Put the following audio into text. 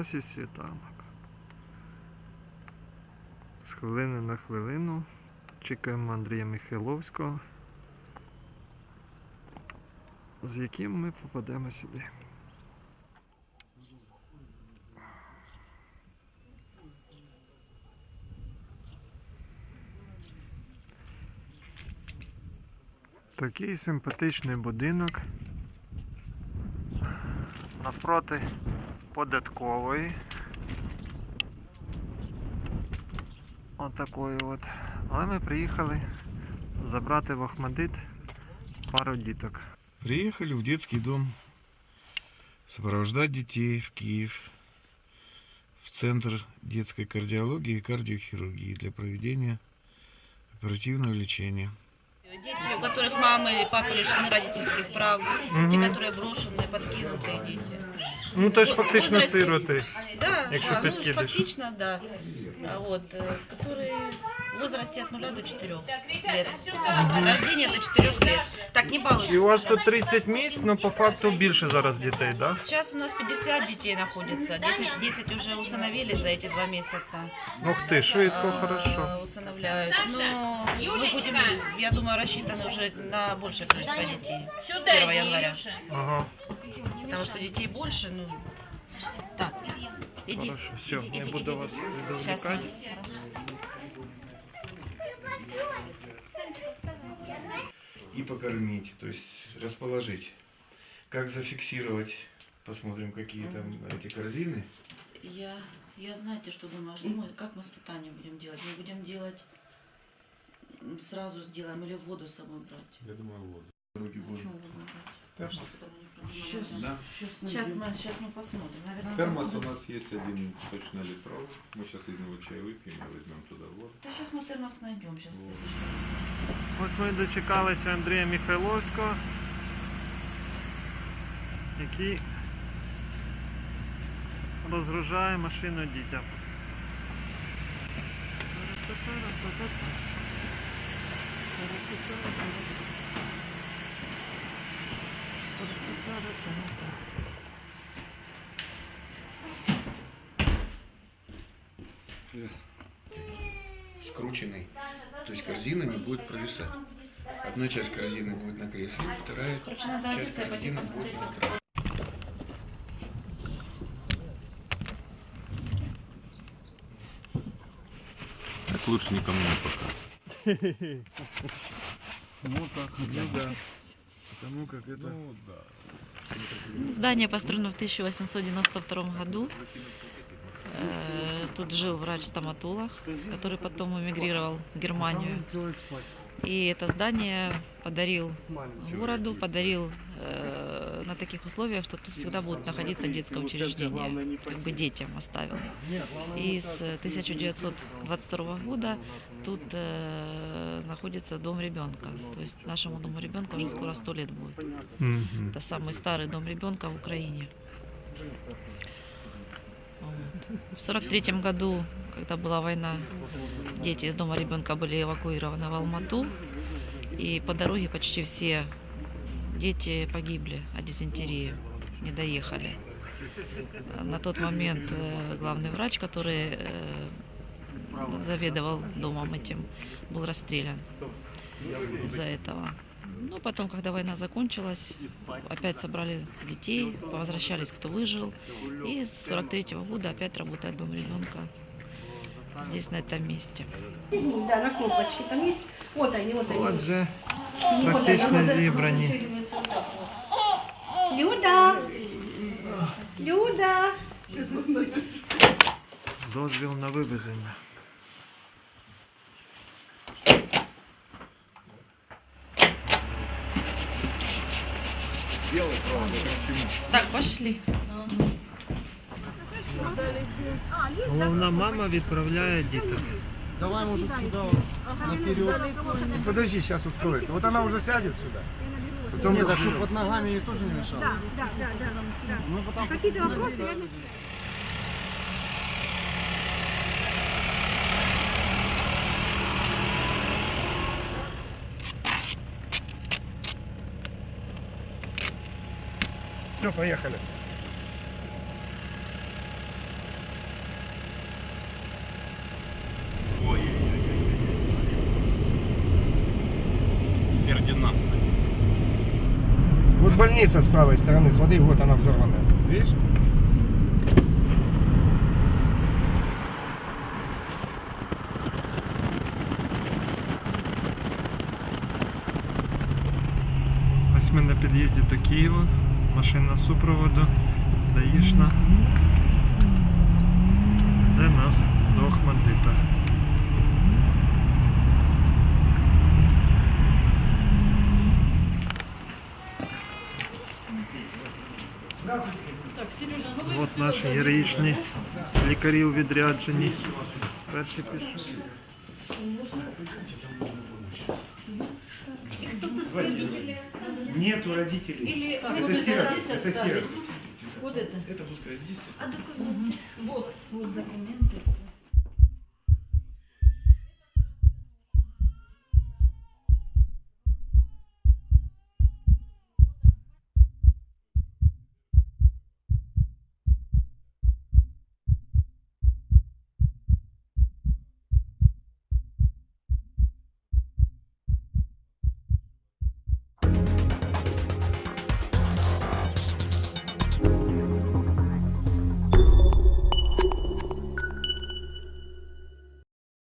Ось і світанок. З хвилини на хвилину чекаємо Андрія Михайловського, з яким ми попадемо сюди. Такий симпатичний будинок навпроти податкової. Отакої от. Але ми приїхали забрати в Ахмадит пару діток. Приехали в детский дом сопровождать детей в Киев, в Центр детской кардиологии и кардиохирургии для проведения оперативного лечения. Дети, у которых мамы и папы лишены родительских прав, Мгм. те, которые брошенные, подкинутые дети. Ну то ж Вот, фактично сироти. Да, Якщо да, ну, підкидиш. фактично, да. А Вот, э, которые в возрасте от 0 до 4 лет. С рождения до 4 лет. Так, не балуйтесь. І у вас тут пожалуйста. 30 місць, ну по факту більше зараз дітей, так? Да? Сейчас у нас 50 детей находится. 10, 10 уже усыновили за эти два месяца. Ух ти, швидко, А, хорошо. Усыновляют. Но мы будем, я думаю, рассчитаны уже на большее количество детей. С 1 января. Ага, Потому что детей больше, ну... Так, иди. хорошо. Все, иди, не иди, буду иди. вас Сейчас відволікати. И покормить, то есть расположить. Как зафиксировать, посмотрим, какие там эти корзины. Я, я знаете, что думаю, а что мы, как мы воспитание будем делать? Мы будем делать, сразу сделаем или воду с собой брать? Я думаю, вот. Руки будут. Почему воду брать? Так. Чтобы потом не продумывать. Да. Сейчас мы, сейчас мы посмотрим. Наверное, Термос у нас есть один точно литровый. Мы сейчас из него чай выпьем и возьмем туда воду. Да сейчас мы термос найдем. Сейчас. Ось ми дочекалися Андрія Михайловського, який розгружає машину дітям. Скрученный. То есть корзинами будет провисать. Одна часть корзины будет на кресле, вторая Короче, надо часть корзины будет на матрас. Так лучше никому не показывать. Ну так, ну да. Потому как это... Ну да. Здание построено в 1892 году. Э, Тут жил врач-стоматолог, который потом эмигрировал в Германию. И это здание подарил городу, подарил э, таких условиях, что тут всегда будет находиться детское учреждение, как бы детям оставил. И с 1922 года тут э, находится дом ребенка. То есть нашему дому ребенка уже скоро 100 лет будет. Мгм. Это самый старый дом ребенка в Украине. Вот. В сорок третьем году, когда была война, дети из дома ребенка были эвакуированы в Алмату. И по дороге почти все дети погибли от дизентерии, не доехали. На тот момент э, главный врач, который э, заведовал домом этим, был расстрелян из-за этого. Ну, потом, когда война закончилась, опять собрали детей, возвращались, кто выжил. И с 43 года опять работает дом ребенка здесь, на этом месте. Да, на кнопочке. Там есть. Вот они, вот они. Вот практично они. зібрані. Люда! Люда! Дозвіл на вивезення. Так, пошли. Головна мама відправляє діток. Давай, может, туда вот, наперед. Подожди, сейчас устроится. Вот она уже сядет сюда. Потом Нет, так чтобы под ногами ей тоже не мешало. Да, да, да, да. да. Ну, потому Какие-то вопросы? Я... Все, поехали. больница с правой стороны, смотри, вот она взорванная. Видишь? Ось ми на під'їзді до Києва. Машина супроводу. Даїшна. От наші героїчні лікарі у відрядженні. Перші пішли. Нету родителей. Или Это сердце, это сердце. Вот это. Это пускай здесь. Вот, вот документы.